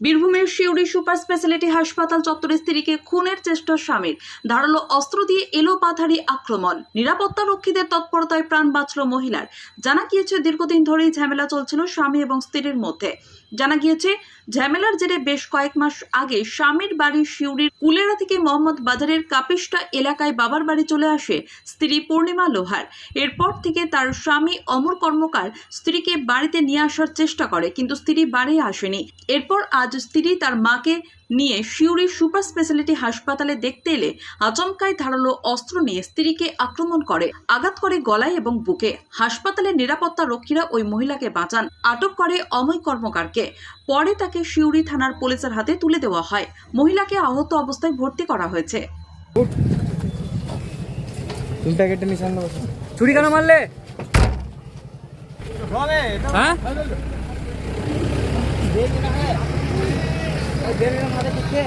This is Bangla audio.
বীরভূমের শিউরি সুপার স্পেশালিটি হাসপাতাল চত্বরে স্ত্রীকে খুনের চেষ্টা স্বামীর। ধারালো অস্ত্র দিয়ে এলো পাথারি আক্রমণ। নিরাপত্তা রক্ষীদের তৎপরতায় প্রাণ বাঁচল মহিলার। জানা গিয়েছে, দীর্ঘদিন ধরেই ঝামেলা চলছিল স্বামী এবং স্ত্রীর মধ্যে। জানা গিয়েছে, ঝামেলার জেরে বেশ কয়েক মাস আগে স্বামীর বাড়ি শিউরির কুলেরা থেকে মোহাম্মদ বাজারের কাপিস্টা এলাকায় বাবার বাড়ি চলে আসে স্ত্রী পূর্ণিমা লোহার। এরপর থেকে তার স্বামী অমর কর্মকার স্ত্রীকে বাড়িতে নিয়ে আসার চেষ্টা করে, কিন্তু স্ত্রী বাড়ি আসেনি। এরপর আজ স্ত্রী তার মাকে নিয়ে শিউরি সুপার স্পেশালিটি হাসপাতালে দেখতে এলে আচমকায় ধারালো অস্ত্র নিয়ে স্ত্রীকে আক্রমণ করে আঘাত করে গলায় এবং বুকে। হাসপাতালের নিরাপত্তা রক্ষীরা ওই মহিলাকে বাঁচান আটক করে অময় কর্মকারকে। পরে তাকে শিউরি থানার পুলিশের হাতে তুলে দেওয়া হয়। মহিলাকে আহত অবস্থায় ভর্তি করা হয়েছে। ছুরি কেন মারলে? হ্যাঁ? বেরের মাথা দিচ্ছে